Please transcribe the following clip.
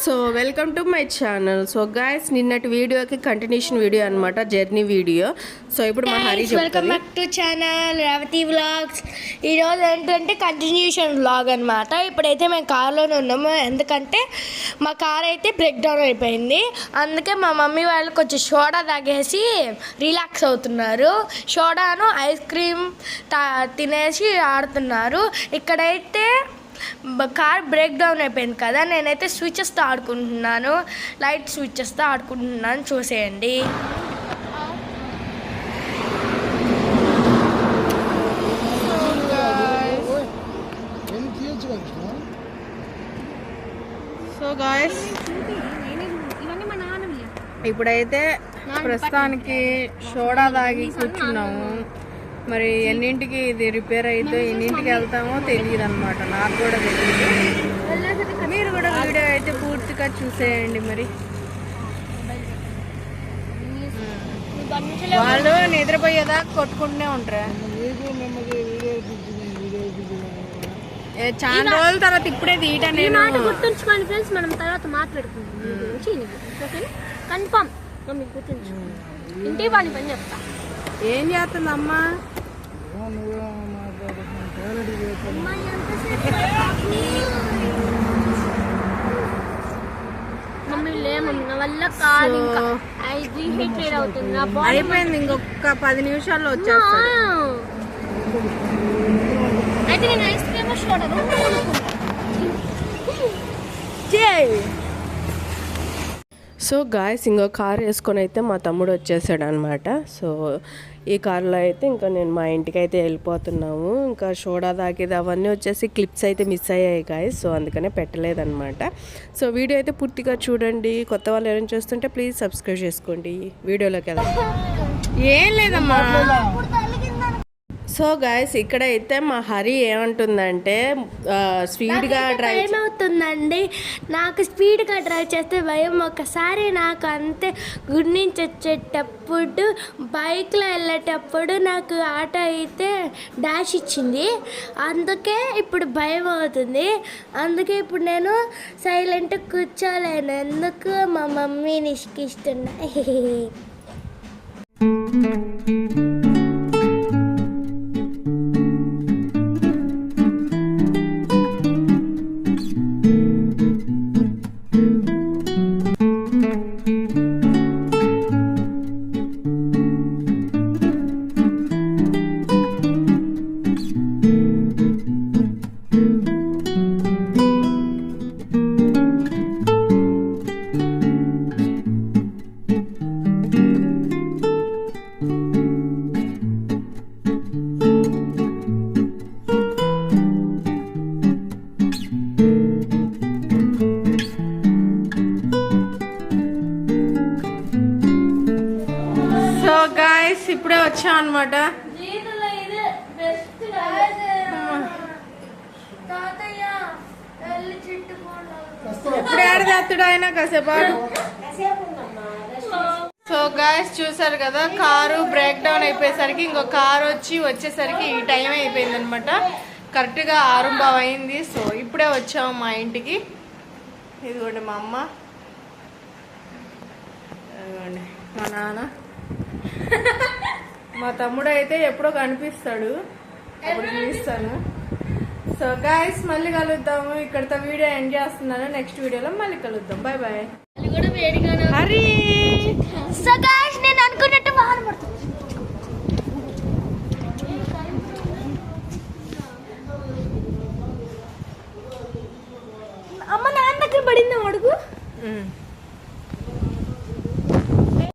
So welcome to my channel so guys నిన్నటి వీడియోకి continuation video అన్నమాట జర్నీ వీడియో సో ఇప్పుడు మా Hari welcome back to channel Revathi vlogs ఈరోజు ఏంటంటే కంటిన్యూషన్ వ్లాగ్ అనమాట ఇప్పుడైతే మేము కార్లోనే ఉన్నాము. ఎందుకంటే మా కార్ అయితే బ్రేక్ డౌన్ అయిపోయింది. అందుకే మా మమ్మీ వాళ్ళు కొంచెం సోడా తాగేసి రిలాక్స్ అవుతున్నారు. సోడాను ఐస్ క్రీమ్ తినేసి ఆడుతున్నారు. ఇక్కడైతే కార్ బ్రేక్ డౌన్ అయిపోయింది కదా నేనైతే స్విచ్చెస్తో ఆడుకుంటున్నాను. లైట్ స్విచ్చెస్తో ఆడుకుంటున్నాను చూసేయండి. సో గాయస్ ఇప్పుడైతే ప్రస్తుతానికి సోడా తాగి కూర్చున్నాము. మరి ఎన్నింటికి ఇది రిపేర్ అయితే ఎన్నింటికి వెళ్తామో తెలియదు అనమాట నాకు కూడా తెలియదు. మీరు కూడా వీడియో అయితే పూర్తిగా చూసేయండి మరి. వాళ్ళు నిద్రపోయేదాకా కొట్టుకుంటూనే ఉంటారా? చాలా రోజుల తర్వాత ఇప్పుడే తీయటా నేను. గుర్తుంచుకోండి ఫ్రెండ్స్ మనం తర్వాత కన్ఫర్మ్ మీకు గుర్తుంచుకోండి ఇంటి పని పని చెప్తా. ఏం చేస్తుంది అమ్మా మమ్మీ లే మమ్మీ నా వల్ల కాదు ఇంకా. ఐస్ రీహీటెడ్ అవుతుంది. నా బాడీ అయిపోయింది ఇంకొక పది నిమిషాల్లో వచ్చేస్తాడు అయితే నేను ఐస్ క్రీమ్ సో గాయస్ ఇంకో కార్ వేసుకొని అయితే మా తమ్ముడు వచ్చేసాడు అనమాట సో ఈ కారులో అయితే ఇంకా నేను మా ఇంటికి అయితే వెళ్ళిపోతున్నాము. ఇంకా సోడా తాగేది అవన్నీ వచ్చేసి క్లిప్స్ అయితే మిస్ అయ్యాయి గాయస్ సో అందుకనే పెట్టలేదన్నమాట. సో వీడియో అయితే పూర్తిగా చూడండి. కొత్త వాళ్ళు ఏమైనా చూస్తుంటే ప్లీజ్ సబ్స్క్రైబ్ చేసుకోండి. వీడియోలోకి వెళ్దాం. ఏం లేదమ్మా. సో గాయస్ ఇక్కడ అయితే మా హరి ఏమంటుందంటే స్పీడ్గా డ్రైవ్ భయం అవుతుందండి నాకు స్పీడ్గా డ్రైవ్ చేస్తే భయం. ఒకసారి నాకు అంతే గుడి నుంచి వచ్చేటప్పుడు బైక్లో వెళ్ళేటప్పుడు నాకు ఆటో అయితే డాష్ ఇచ్చింది. అందుకే ఇప్పుడు భయం అవుతుంది. అందుకే ఇప్పుడు నేను సైలెంట్ కూర్చోలేను. ఎందుకు మా మమ్మీని ఇష్టం? సో ఇప్పుడే వచ్చాం అనమాట ఇప్పుడు ఏడ చేస్తాడు ఆయన కాసేపు. సో గాయస్ చూసారు కదా కారు బ్రేక్ డౌన్ అయిపోయేసరికి ఇంకో కారు వచ్చి వచ్చేసరికి ఈ టైం అయిపోయింది అనమాట కరెక్ట్గా ఆరంభం అయింది. సో ఇప్పుడే వచ్చాము మా ఇంటికి. ఇదిగోండి మా అమ్మ. ఇదిగోండి మా నాన్న. మా తమ్ముడు అయితే ఎప్పుడో కనిపిస్తాడు. అప్పుడు చూపిస్తాను. సో గాయస్ మళ్ళీ కలుద్దాము. ఇక్కడతో వీడియో ఎండ్ చేస్తున్నాను. నెక్స్ట్ వీడియోలో మళ్ళీ కలుద్దాం. Bye bye Hari! So guys నేను అనుకున్నట్టు వాహన పడుతుంది. అమ్మ నాన్న దగ్గర పడింది అడుగు.